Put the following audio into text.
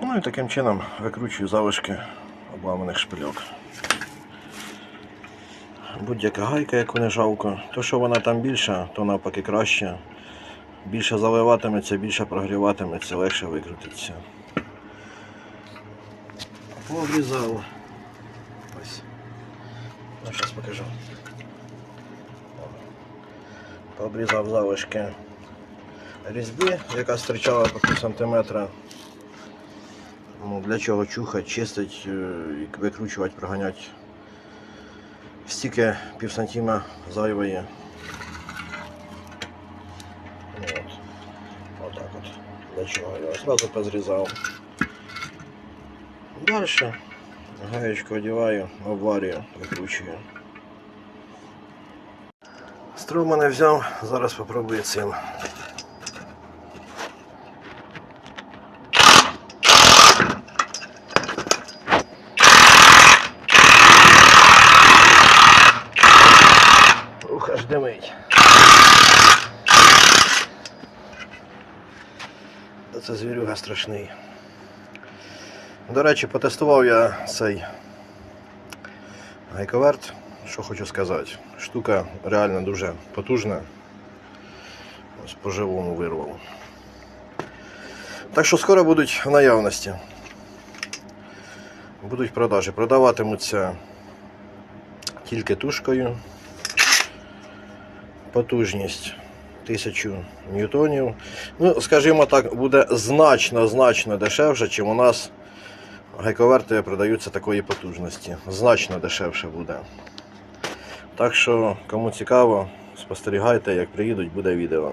Ну і таким чином викручую залишки обламаних шпильок. Будь-яка гайка, яку не жалко. То, що вона там більша, то навпаки краще. Більше заливатиметься, більше прогріватиметься, легше викрутиться. Обрізав. Ось. Ну, зараз покажу. Пообрізав залишки різьби, яка стирчала по пів сантиметра. Ну, для чого чухати, чистить, е, викручувати, проганяти. Стільки пів сантима зайвої. От. Отак от. Для чого я одразу позрізав. Далі гаєчку одіваю, обварюю, викручую. Струма не взяв, зараз попробую цим. Димить. Це звірюга страшний. До речі, потестував я цей гайковерт. Що хочу сказати. Штука реально дуже потужна. Ось по-живому вирвав. Так що скоро будуть в наявності. Будуть продажі. Продаватимуться тільки тушкою. Потужність 1000 ньютонів. Ну, скажімо так, буде значно-значно дешевше, чим у нас гайковерти продаються такої потужності. Значно дешевше буде. Так що, кому цікаво, спостерігайте, як приїдуть, буде відео.